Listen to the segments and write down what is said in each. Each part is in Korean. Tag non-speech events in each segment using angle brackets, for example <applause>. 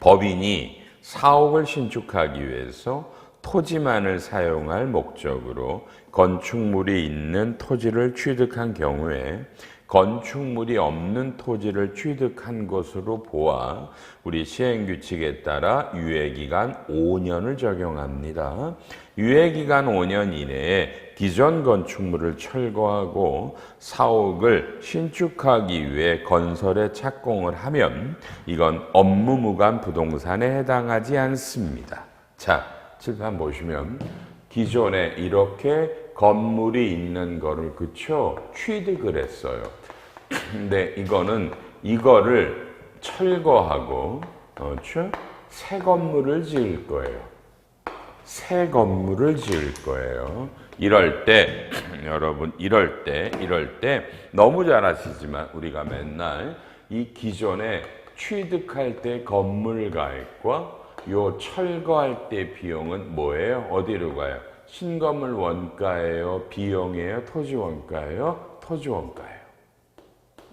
법인이 사옥을 신축하기 위해서 토지만을 사용할 목적으로 건축물이 있는 토지를 취득한 경우에 건축물이 없는 토지를 취득한 것으로 보아 우리 시행규칙에 따라 유예기간 5년을 적용합니다. 유예기간 5년 이내에 기존 건축물을 철거하고 사옥을 신축하기 위해 건설에 착공을 하면 이건 업무무관 부동산에 해당하지 않습니다. 자, 칠판 보시면 기존에 이렇게 건물이 있는 거를 그쵸 취득을 했어요. 근데 이거는 이거를 철거하고 그렇죠? 새 건물을 지을 거예요. 새 건물을 지을 거예요. 이럴 때 <clears throat> 여러분 이럴 때 이럴 때 너무 잘 아시지만 우리가 맨날 이 기존에 취득할 때 건물 가액과 요 철거할 때 비용은 뭐예요? 어디로 가요? 신건물 원가예요? 비용이에요? 토지 원가예요? 토지 원가예요.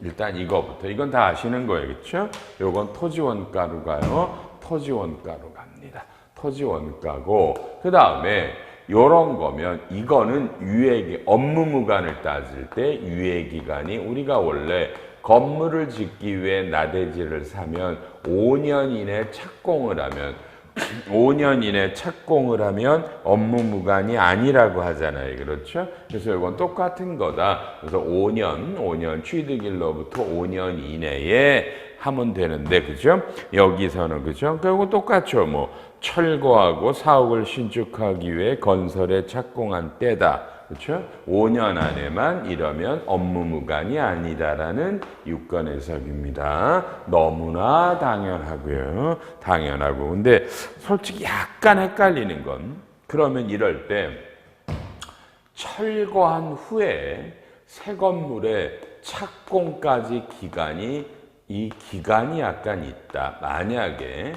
일단 이거부터 이건 다 아시는 거예요, 그렇죠? 요건 토지 원가로 가요. 토지 원가로 갑니다. 토지 원가고 그 다음에 요런 거면 이거는 유예기 업무무관을 따질 때 유예기간이 우리가 원래 건물을 짓기 위해 나대지를 사면 5년 이내 착공을 하면 5년 이내 착공을 하면 업무무관이 아니라고 하잖아요. 그렇죠? 그래서 이건 똑같은 거다. 그래서 5년, 5년 취득일로부터 5년 이내에 하면 되는데, 그죠? 여기서는, 그죠? 결국 똑같죠. 뭐, 철거하고 사옥을 신축하기 위해 건설에 착공한 때다. 그렇죠? 5년 안에만 이러면 업무무관이 아니다라는 유권 해석입니다. 너무나 당연하고요. 당연하고. 근데 솔직히 약간 헷갈리는 건 그러면 이럴 때 철거한 후에 새 건물의 착공까지 기간이 이 기간이 약간 있다. 만약에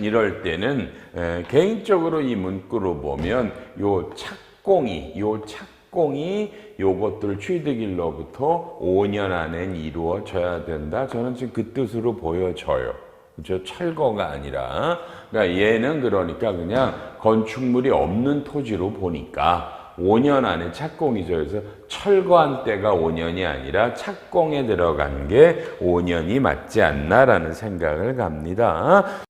이럴 때는 에, 개인적으로 이 문구로 보면 요 착공이 요 착공이 요것들 취득일로부터 5년 안에 이루어져야 된다. 저는 지금 그 뜻으로 보여져요. 그죠? 철거가 아니라. 그러니까 얘는 그러니까 그냥 건축물이 없는 토지로 보니까 5년 안에 착공이죠. 그래서 철거한 때가 5년이 아니라 착공에 들어간 게 5년이 맞지 않나라는 생각을 갑니다.